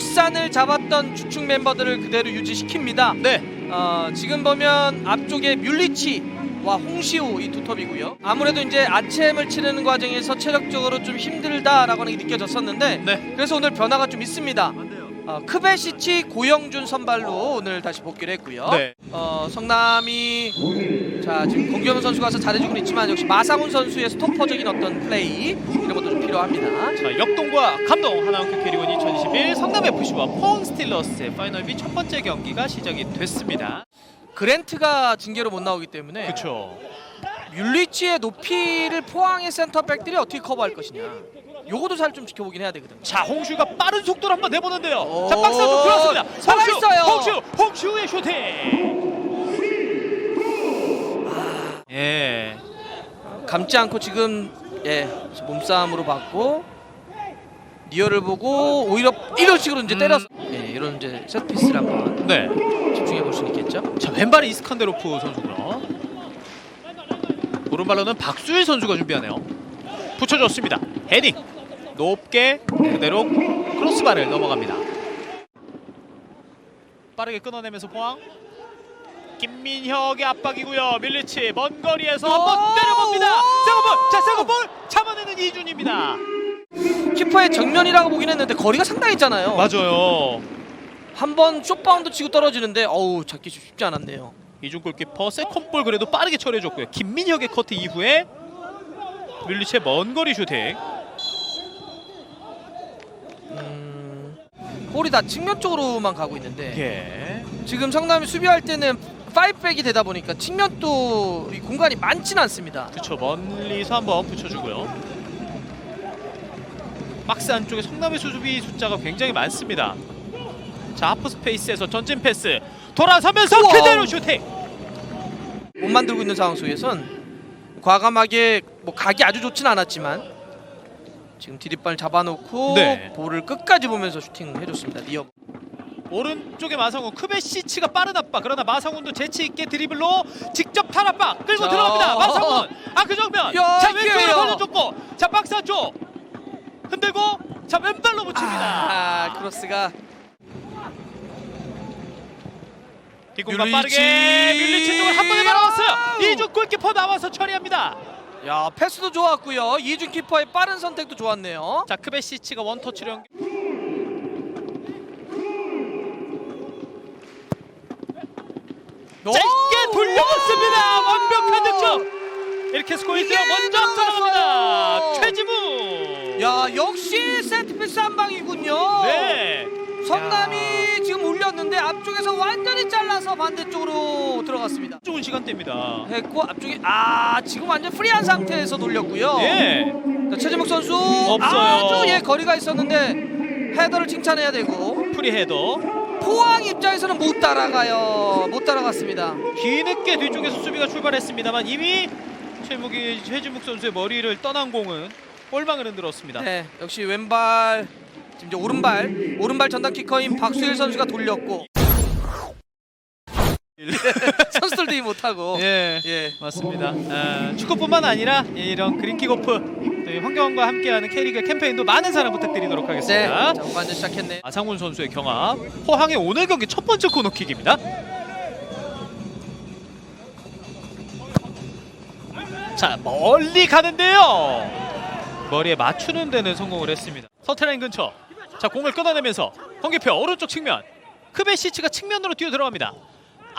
울산을 잡았던 주축 멤버들을 그대로 유지시킵니다. 네. 어, 지금 보면 앞쪽에 뮬리치와 홍시우 이 두 톱이고요. 아무래도 이제 아챔을 치르는 과정에서 체력적으로 좀 힘들다라고 하는 게 느껴졌었는데 네. 그래서 오늘 변화가 좀 있습니다. 어, 크베시치 고영준 선발로 오늘 다시 복귀를 했고요. 네. 어, 성남이 자 지금 공경현 선수가 와서 잘해주고 있지만 역시 마상훈 선수의 스토퍼적인 어떤 플레이 이런 것도 좀 필요합니다. 자, 역동과 감동 하나원큐 캐리건 2021 성남 FC와 포항 스틸러스의 파이널 B 첫 번째 경기가 시작이 됐습니다. 그랜트가 징계로 못 나오기 때문에 그렇죠. 뮬리치의 높이를 포항의 센터백들이 어떻게 커버할 것이냐. 요것도 잘 좀 지켜보긴 해야 되거든요. 자, 홍슈가 빠른 속도로 한번 내보는데요. 오, 자, 박스 안쪽 들어왔습니다. 홍슈, 살아있어요. 홍슈, 홍슈의 슈팅. 예. 감지 않고 지금 예 몸싸움으로 받고 니어를 보고 오히려 이런 식으로 이제 음. 때려서 예 이런 이제 세트피스를 한번 네. 집중해 볼 수 있겠죠. 자, 왼발은 이스칸데로프 선수고요. 오른발로는 박수일 선수가 준비하네요. 붙여줬습니다. 헤딩. 높게 그대로 크로스바를 넘어갑니다. 빠르게 끊어내면서 포항. 김민혁의 압박이고요. 밀리치 먼 거리에서 한번 오! 때려 봅니다. 세컨볼. 자, 세컨볼 잡아내는 이준입니다. 키퍼의 정면이라고 보긴 했는데 거리가 상당히 있잖아요. 맞아요. 한번 쇼바운드 치고 떨어지는데 어우 잡기 쉽지 않았네요. 이중 골키퍼 세컨볼 그래도 빠르게 처리해줬고요. 김민혁의 커트 이후에 밀리치의 먼 거리 슈팅. 음, 볼이 다 측면 쪽으로만 가고 있는데 예. 지금 성남이 수비할 때는 파이백이 되다 보니까 측면도 이 공간이 많지는 않습니다. 그쵸 멀리서 한번 붙여주고요. 박스 안쪽에 성남의 수비 숫자가 굉장히 많습니다. 자 하프 스페이스에서 전진 패스 돌아서면서 우와. 그대로 슈팅. 못 만들고 있는 상황 속에선 과감하게 뭐 각이 아주 좋진 않았지만 지금 디딤발 잡아놓고 네. 볼을 끝까지 보면서 슈팅을 해줬습니다. 니어. 오른쪽에 마성훈 크베시치가 빠른 압박 그러나 마성훈도 재치 있게 드리블로 직접 탈 압박 끌고 자. 들어갑니다. 마성훈 아 그 정면 야, 자. 왼쪽으로 걸려줬고 자 박스 안쪽 흔들고 자 왼발로 붙입니다. 아 크로스가 뒷공간 뮬리치. 빠르게 뮬리치 쪽을 한 번에 막아봤어요. 이쪽 골키퍼 나와서 처리합니다. 야 패스도 좋았고요. 이준 키퍼의 빠른 선택도 좋았네요. 자 크베시치가 원터치로 연결. 짧게 돌려봤습니다. 완벽한 득점. 이렇게 스코어 1대 먼저 앞서나갑니다. 최지무. 야 역시 세트피스 한 방이군요. 네. 성남이 지금 올렸는데 앞쪽에서 완전히 잘라서 반대쪽으로 들어갔습니다. 좋은 시간대입니다. 했고 앞쪽에 아 지금 완전 프리한 상태에서 돌렸고요. 예. 자, 최재목 선수 없어요. 아주 예 거리가 있었는데 헤더를 칭찬해야 되고 프리 헤더. 포항 입장에서는 못 따라가요. 못 따라갔습니다. 뒤늦게 뒤쪽에서 수비가 출발했습니다만 이미 최무기 최지묵 선수의 머리를 떠난 공은 골망을 흔들었습니다. 네, 역시 왼발 지금 이제 오른발 오른발 전담 키커인 박수일 선수가 돌렸고 선수들도 이 못하고 예. 예. 맞습니다. 아, 축구뿐만 아니라 이런 그린킥 오프 저희 환경과 함께하는 K리그 캠페인도 많은 사랑 부탁드리도록 네, 하겠습니다. 자 완전 시작했네. 아상훈 선수의 경합 포항의 오늘 경기 첫 번째 코너킥입니다. 자 멀리 가는데요. 머리에 맞추는 데는 성공을 했습니다. 서태라인 근처. 자 공을 끊어내면서 홍기표 오른쪽 측면. 크베시치가 측면으로 뛰어 들어갑니다.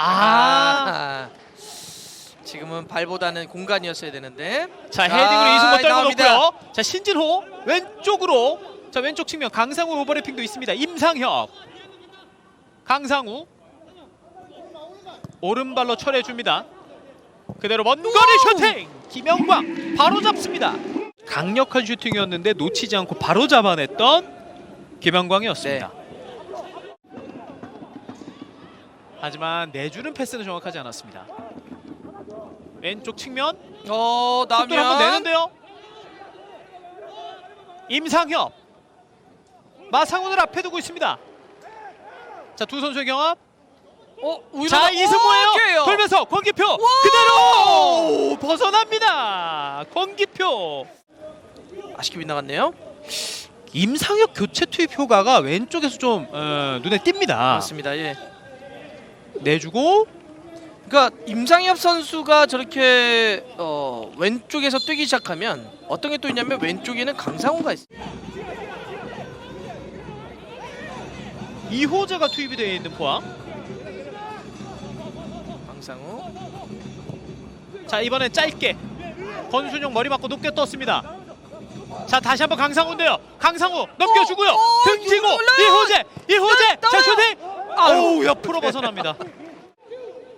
아, 아, 지금은 발보다는 공간이었어야 되는데. 자 자, 헤딩으로 이승모 떨고 나옵니다. 놓고요. 자 신진호 왼쪽으로 자 왼쪽 측면 강상우 오버래핑도 있습니다. 임상혁 강상우 오른발로 철해 줍니다. 그대로 먼 거리 슈팅 김영광 바로 잡습니다. 강력한 슈팅이었는데 놓치지 않고 바로 잡아냈던 김영광이었습니다. 하지만 내주는 패스는 정확하지 않았습니다. 왼쪽 측면 어 속도를 한번 내는데요. 임상협 마상훈을 앞에 두고 있습니다. 자 두 선수의 경합. 어자 나- 이승모예요. 돌면서 권기표 그대로 벗어납니다. 권기표. 아쉽게 빗나갔네요. 임상혁 교체 투입 효과가 왼쪽에서 좀 어, 눈에 띕니다. 맞습니다. 예. 내주고 그러니까 임상엽 선수가 저렇게 어, 왼쪽에서 뛰기 시작하면 어떤 게 또 있냐면 왼쪽에는 강상우가 있어요. 이호재가 투입이 되어 있는 포항. 강상우. 자 이번엔 짧게 권순용 머리 맞고 높게 떴습니다. 자 다시 한번 강상우인데요. 강상우 넘겨주고요. 등지고. 이호재 이호재 네, 자. 슈팅. 아우 옆으로 벗어납니다.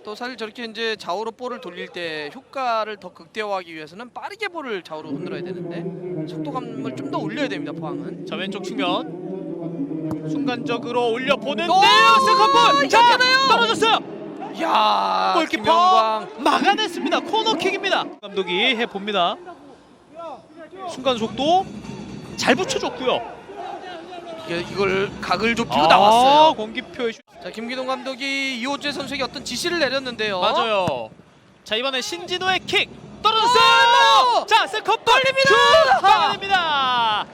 또 사실 저렇게 이제 좌우로 볼을 돌릴 때 효과를 더 극대화하기 위해서는 빠르게 볼을 좌우로 흔들어야 되는데 속도감을 좀 더 올려야 됩니다. 포항은. 자 왼쪽 측면 순간적으로 올려 보는데요. 오, 세컨볼 돼요. 떨어졌어요. 야 골키퍼. 막아냈습니다. 코너킥입니다. 감독이 해 봅니다. 순간 속도 잘 붙여줬고요. 이게 이걸 각을 좁히고 아, 나왔어요. 공기표의 슛. 자 김기동 감독이 이호재 선수에게 어떤 지시를 내렸는데요. 맞아요. 자 이번엔 신진호의 킥 떨어졌어요. 오! 자 세컨 떨립니다. 막아냅니다.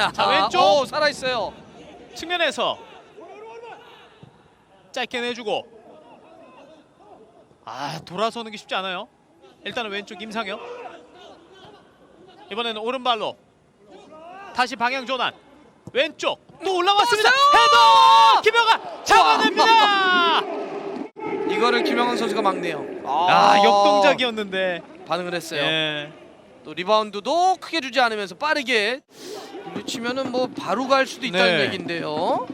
야, 자, 왼쪽. 오, 살아 있어요. 측면에서 짧게 내주고 아 돌아서는 게 쉽지 않아요. 일단은 왼쪽 임상혁 이번에는 오른발로 다시 방향 전환 왼쪽 또 올라왔습니다. 헤더 김영아 잡아냅니다. 이거를 김영환 선수가 막네요. 아 역동작이었는데 반응을 했어요. 예. 또 리바운드도 크게 주지 않으면서 빠르게 밀치면은 뭐 바로 갈 수도 있다는 네. 얘긴데요.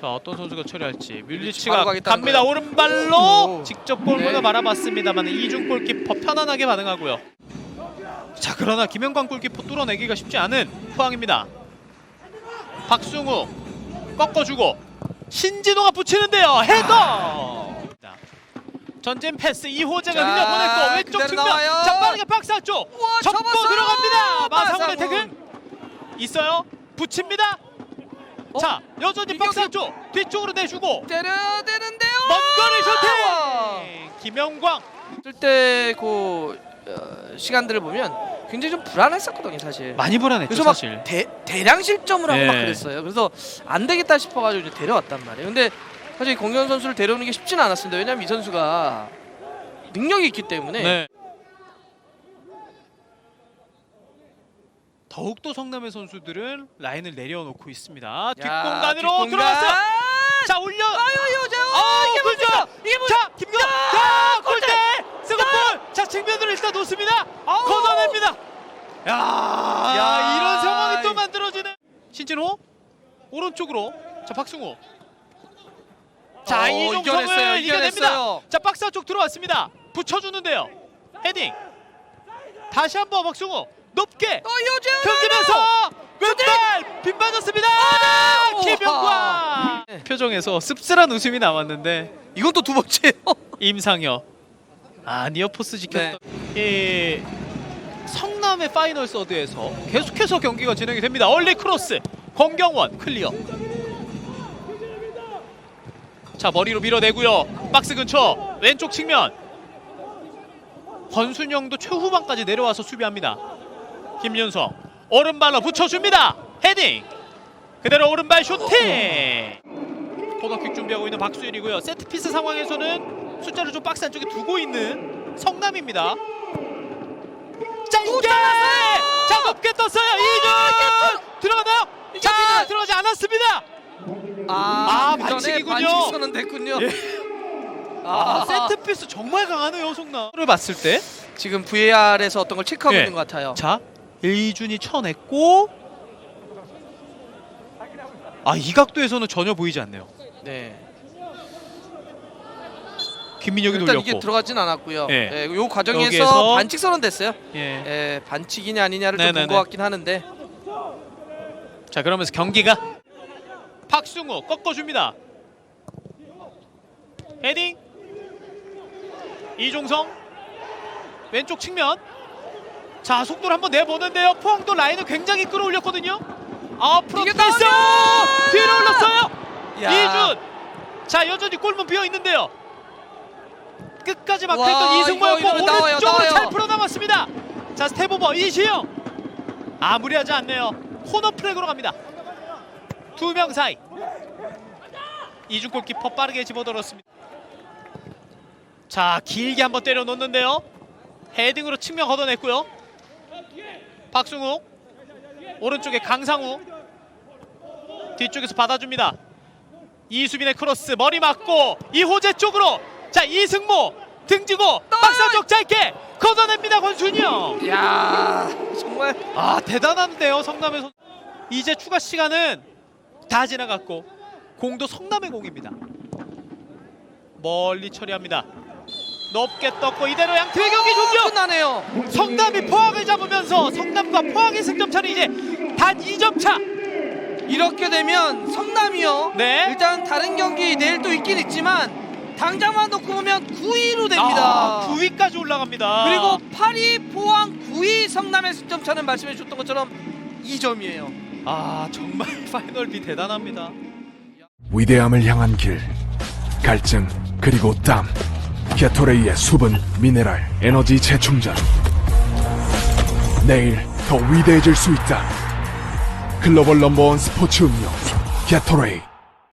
자 어떤 선수가 처리할지 바로 뮬리치가 가겠다는 갑니다. 오른발로 오. 직접 골문을 네. 바라봤습니다만 이중 골키퍼 편안하게 반응하고요 자 그러나 김영광 골키퍼 뚫어내기가 쉽지 않은 포항입니다 박승우 꺾어주고 신진호가 붙이는데요 헤더 자, 전진 패스 이호재가 자, 흘려보냈고 왼쪽 그대로 측면 나와요. 자 빠르게 박스 안쪽 우와, 접고 접었어요. 들어갑니다 마상훈의 마상훈. 태클 있어요 붙입니다 어? 자 여전히. 박스 안쪽 뒤쪽으로 내주고 때려야 되는데요. 먼 거리 와. 슈팅 김영광 쓸때그 어, 시간들을 보면 굉장히 좀 불안했었거든요, 사실. 많이 불안했죠 그래서 막 사실 대, 대량 실점을 하고 막 네. 그랬어요. 그래서 안 되겠다 싶어가지고 이제 데려왔단 말이에요. 근데 사실 공현 선수를 데려오는 게 쉽지는 않았습니다. 왜냐하면 이 선수가 능력이 있기 때문에 네. 더욱더 성남의 선수들은 라인을 내려놓고 있습니다 야, 뒷공간으로 뒷공간. 들어왔어요 자 올려 아유 요재호 아 이게 골대 뭡니까? 이게 뭐- 자 김경 자자 측면으로 일단 놓습니다. 걷어냅니다. 야, 야. 이런 상황이 또 만들어지네. 신진호 오른쪽으로. 자 박승우 자 어, 이종성을 이겨냈어요, 이겨냅니다. 이겨냈어요. 자 박스 안쪽 들어왔습니다. 붙여주는데요. 헤딩. 다시 한번 박승우 높게. 어 던지면서 왼발 빗 맞았습니다. 아, 네. 네. 표정에서 씁쓸한 웃음이 나왔는데 이건 또 두 번째예요. 임상혁 아 니어포스 지켰던 네. 이 성남의 파이널 서드에서 계속해서 경기가 진행이 됩니다. 얼리 크로스 권경원 클리어. 자 머리로 밀어내고요. 박스 근처 왼쪽 측면. 권순영도 최후반까지 내려와서 수비합니다. 김윤성 오른발로 붙여줍니다. 헤딩. 그대로 오른발 슈팅. 코너킥 준비하고 있는 박수일이고요. 세트피스 상황에서는 숫자를 좀 박스 안쪽에 두고 있는 성남입니다 짧게 자 높게 떴어요 이준 들어가나요 자 들어가지 않았습니다 아, 아, 그 전에 반칙이군요. 반칙 선언 됐군요. 예. 아, 아, 세트피스 정말 강하네요 성남을 봤을 때 지금 VAR에서 어떤 걸 체크하고 예. 있는 것 같아요. 자, 이준이 쳐냈고 아, 이 각도에서는 전혀 보이지 않네요. 네. 김민혁이 일단 돌렸고. 이게 들어가진 않았고요. 예. 예. 요 과정에서 여기에서- 반칙 선언됐어요. 예. 예, 반칙이냐 아니냐를 좀 본 네네네. 것 같긴 하는데 자, 그러면서 경기가 박승우 꺾어줍니다. 헤딩. 이종성 왼쪽 측면. 자, 속도를 한번 내보는데요. 포항도 라인을 굉장히 끌어올렸거든요. 아, 프로트 이게! 나오면! 뒤로 올렸어요. 야. 이준. 자, 여전히 골문 비어 있는데요. 끝까지 이거 이승모였고 나와요, 오른쪽으로 나와요. 잘 풀어 남았습니다. 자, 스텝 오버 이시영. 아, 무리하지 않네요. 코너 플렉으로 갑니다. 두 명 사이. 이중 골키퍼 빠르게 집어들었습니다. 자 길게 한번 때려 놓는데요. 헤딩으로 측면 걷어냈고요. 박승우 오른쪽에 강상우 뒤쪽에서 받아줍니다. 이수빈의 크로스 머리 맞고 이호재 쪽으로 자 이승모 등지고 박스 안쪽 짧게 걷어냅니다 권순이 형. 야 정말 아 대단한데요 성남의 선. 이제 추가 시간은 다 지나갔고 공도 성남의 공입니다. 멀리 처리합니다. 높게 떴고 이대로 양팀의 경기 종료. 끝나네요. 성남이 포항을 잡으면서 성남과 포항의 승점 차는 이제 단 2점 차. 이렇게 되면 성남이요. 네. 일단 다른 경기 내일 또 있긴 있지만 당장만 놓고 보면 9위로 됩니다. 아, 9위까지 올라갑니다. 그리고 8위 포항 9위 성남의 승점 차는 말씀해 주셨던 것처럼 2점이에요. 아 정말 파이널비 대단합니다. 위대함을 향한 길 갈증 그리고 땀 게토레이의 수분 미네랄 에너지 재충전 내일 더 위대해질 수 있다 글로벌 넘버원 스포츠 음료 게토레이